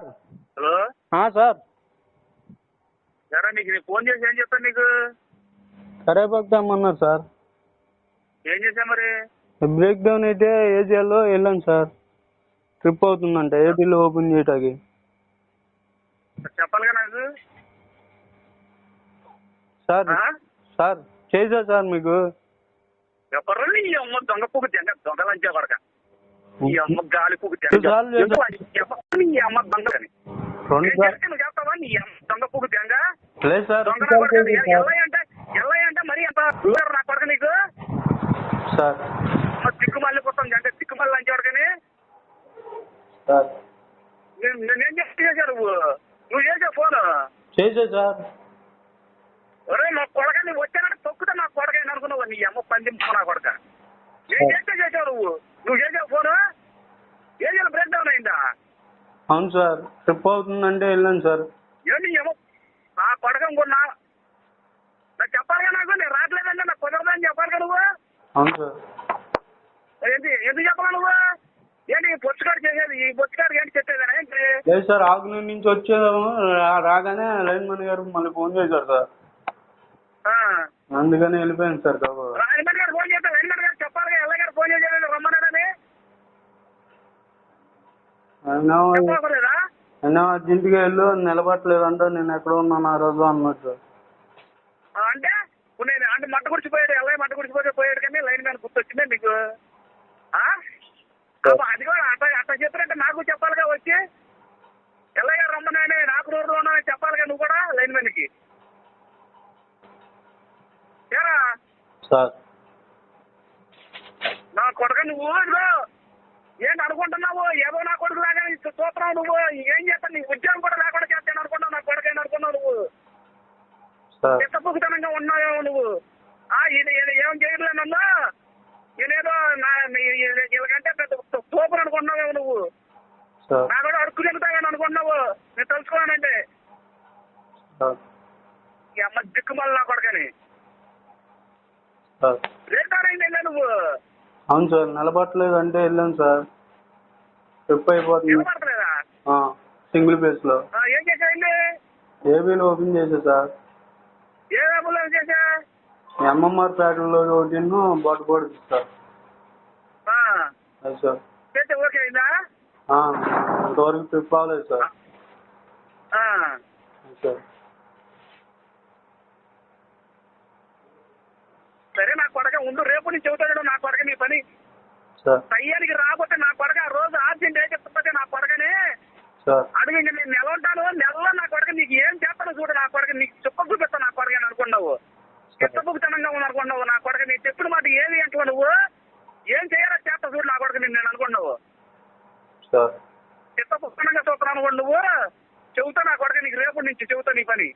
Sir. Hello? Sir. సరే నీకు నేను ఫోన్ చేసి ఏం చెప్పాను నీకు? కరేపాకు తెమ్మన్నారు సార్. ఏం చేశా మరి? బ్రేక్ డౌన్ అయితే ఏజియాలో వెళ్ళాను సార్. ట్రిప్ అవుతుందంట ఏపీలో ఓపెన్ చేయటానికి. చెప్పాలిగా నాకు? సార్ ఆ? సార్ చేసా సార్ మీకు. ఎవరు నీ అమ్మ దొంగ పువ్వు దొంగ లంచా కొడక నీ అమ్మ గాలి పువ్వు. ఎవరు నీ అమ్మ దొంగని నువ్వు నీ దొంగ? లేదు సార్. మరి నా కొడక నీకు? సార్. దిక్కుమల్లి పుట్టం అంటే దిక్కుమల్లి సార్. నేను- నేనేం చేసా నువ్వు? నువ్వు చేసే ఫోన్? చేసా సార్. ఒరే నా కొడక నువ్వు వచ్చానంటే తొక్కుతా నా కొడక అని అనుకున్నావు నీ అమ్మ పంది నా కొడక. ఏం చేస్తే చేసావు నువ్వు? నువ్వు చేసావు ఫోన్ ఏం బ్రేక్ డౌన్ అయిందా అవును సార్ ట్రిప్ అవుతుందంటే వెళ్ళాను సార్. ఏంటి ఏమో ఆ కొడక ఇంకొన్నా నాకు చెప్పాలిగా నాకు నేను రావట్లేదంటే నాకు కుదరదని చెప్పాలిగా నువ్వు. అవును సార్. ఏంటి ఎందుకు చెప్పాలి నువ్వు? ఏంటి ఈ బొచ్చుకాడు చేసేది ఈ బొచ్చుకాడికి ఏంటి చెప్పేదా? ఏంటి? లేదు సార్ ఆకునూరు నుంచి వచ్చేదాము రా- రాగానే లైన్మన్ గారు మళ్ళీ ఫోన్ చేశారు సార్. అందుకని వెళ్ళిపోయాను సార్ కాబో రాజమండ్రి గారు ఫోన్ చేస్తాను వెంకట గారు చెప్పాలిగా ఎల్ల గారు ఫోన్ చేసేది అయినా అర్జెంట్గా వెళ్ళు నిలబట్టలేదంట నేను ఎక్కడ ఉన్నాను ఆ రోజు ఆ, అంటే నేను అంటే మట్ట గుడిచిపోయాడు ఎలా మట్ట గుడిచిపోతే పోయాడు కానీ లైన్ మ్యాన్ గుర్తొచ్చిందే? అబ్బా, అది కూడా అట్ట అట్ట చెప్పినట్టు నాకు చెప్పాలిగా వచ్చి. ఎల్లయ్య రమ్మని నాకు రోడ్డు ఉన్నానని చెప్పాలిగా నువ్వు కూడా లైన్ మ్యాన్కి ఏరా? నా కొడుకు నువ్వు ఇదిగో. ఏంటి అనుకుంటున్నావు? ఏదో నా కొడుకు లాగా చూస్తున్నావు నువ్వు. ఏం చేస్తావు? నీ ఉద్యోగం కూడా లేకుండా చేస్తాను అనుకున్నావు నా కొడుకు అనుకున్నావు నువ్వు? చిత్తపుకుతనంగా ఉన్నావేమో నువ్వు? ఆ ఈయన ఏం చేయట్లే నన్ను? ఈయనేదో నా వీళ్ళకంటే పెద్ద తోపులు అనుకున్నావేమో నువ్వు? నా కూడా అడుక్కు చెబుతావని అనుకున్నావు నేను ఈ అమ్మ దిక్కుమల్ల నా కొడుకని. రేటారైంది నువ్వు? అవును సార్ నిలబట్టలేదంటే వెళ్ళాను సార్. ట్రిప్ అయిపోతుంది. నిలబడతలేదా ఆ, సింగిల్ ఆ, ఏం చేసావండి ఏబీలో ఓపెన్ చేశా సార్. ఏ డబ్బులు చేసా ఎంఎంఆర్ ప్యాటర్న్లో ఒకటి బాట్ బోర్డు సార్. ఆ, అది సార్. చేస్తే ఓకే అయిందా? ఆ, ఇంతవరకు ట్రిప్ అవ్వలేదు సార్. ఆ, అది సార్. సరే నా ఉండు రేపు నుంచి చెబుతాడు నా కొడక నీ పని. సార్. టయ్యానికి రాకపోతే నా కొడక ఆ రోజు ఆర్జెంట్ ఏ చెప్తే నా సార్. అడుగు నేను నెల ఉంటాను నెలలో నా కొడక నీకు ఏం చేస్తాను చూడు నా కొడక నీకు చుక్క చూపిస్తాను నా అని అనుకున్నావు చిత్తపుకుతనంగా అనుకున్నావు నా కొడక నీ చెప్పిన మాట ఏది అంటున్నావు నువ్వు? ఏం చేయాలో చేస్తా చూడు నా కొడక నేను అనుకున్నావు చిత్తపుస్తనంగా చూస్తున్నాను అనుకోండి నువ్వు? చెబుతా నా కొడక నీకు రేపు నుంచి చెబుతా నీ పని.